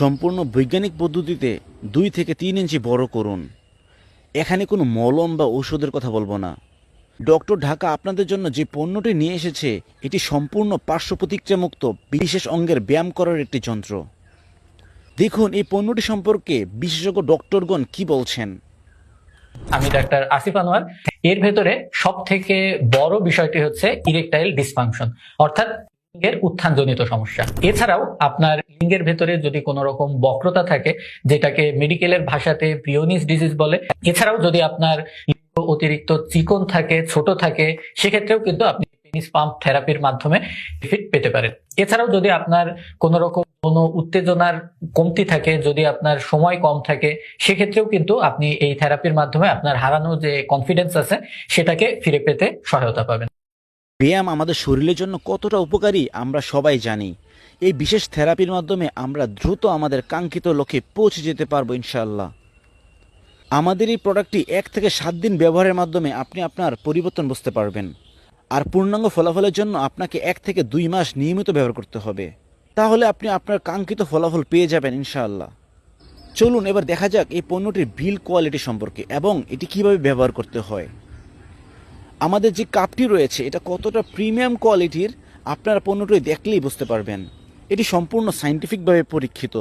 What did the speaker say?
সম্পূর্ণ বৈজ্ঞানিক পদ্ধতিতে দুই থেকে তিন ইঞ্চি বড় করুন। এখানে কোনো মলম বা ঔষধের কথা বলব না। ডক্টর ঢাকা আপনাদের জন্য যে পণ্যটি নিয়ে এসেছে, এটি সম্পূর্ণ পার্শ্ব প্রতিক্রিয়ামুক্ত বিশেষ অঙ্গের ব্যায়াম করার একটি যন্ত্র। দেখুন, এই পণ্যটি সম্পর্কে বিশেষজ্ঞ ডক্টরগণ কি বলছেন। আমি ডাক্তার আসিফ আনোয়ার। এর ভেতরে সব থেকে বড় বিষয়টি হচ্ছে ইরেকটাইল ডিসফাংশন অর্থাৎ লিঙ্গের উত্থানজনিত সমস্যা। এছাড়াও আপনার লিঙ্গের ভেতরে যদি কোনো রকম বক্রতা থাকে, যেটাকে মেডিকেলের ভাষাতে ব্রিওনিস ডিজিজ বলে, এছাড়াও যদি আপনার লিঙ্গ অতিরিক্ত চিকন থাকে, ছোট থাকে, সেক্ষেত্রেও কিন্তু আপনি পেনিস পাম্প থেরাপির মাধ্যমে বেনিফিট পেতে পারেন। এছাড়াও যদি আপনার কোনো রকম কোনো উত্তেজনার কমতি থাকে, যদি আপনার সময় কম থাকে, সেক্ষেত্রেও কিন্তু আপনি এই থেরাপির মাধ্যমে আপনার হারানো যে কনফিডেন্স আছে, সেটাকে ফিরে পেতে সহায়তা পাবেন। ব্যায়াম আমাদের শরীরের জন্য কতটা উপকারী আমরা সবাই জানি। এই বিশেষ থেরাপির মাধ্যমে আমরা দ্রুত আমাদের কাঙ্ক্ষিত লক্ষ্যে পৌঁছে যেতে পারব ইনশাআল্লাহ। আমাদের এই প্রোডাক্টটি এক থেকে সাত দিন ব্যবহারের মাধ্যমে আপনি আপনার পরিবর্তন বুঝতে পারবেন। আর পূর্ণাঙ্গ ফলাফলের জন্য আপনাকে এক থেকে দুই মাস নিয়মিত ব্যবহার করতে হবে। তাহলে আপনি আপনার কাঙ্ক্ষিত ফলাফল পেয়ে যাবেন ইনশাআল্লাহ। চলুন এবার দেখা যাক এই পণ্যটির বিল কোয়ালিটি সম্পর্কে এবং এটি কীভাবে ব্যবহার করতে হয়। আমাদের যে কাপটি রয়েছে, এটা কতটা প্রিমিয়াম কোয়ালিটির আপনারা পণ্যটি দেখলেই বুঝতে পারবেন। এটি সম্পূর্ণ সাইন্টিফিকভাবে পরীক্ষিত।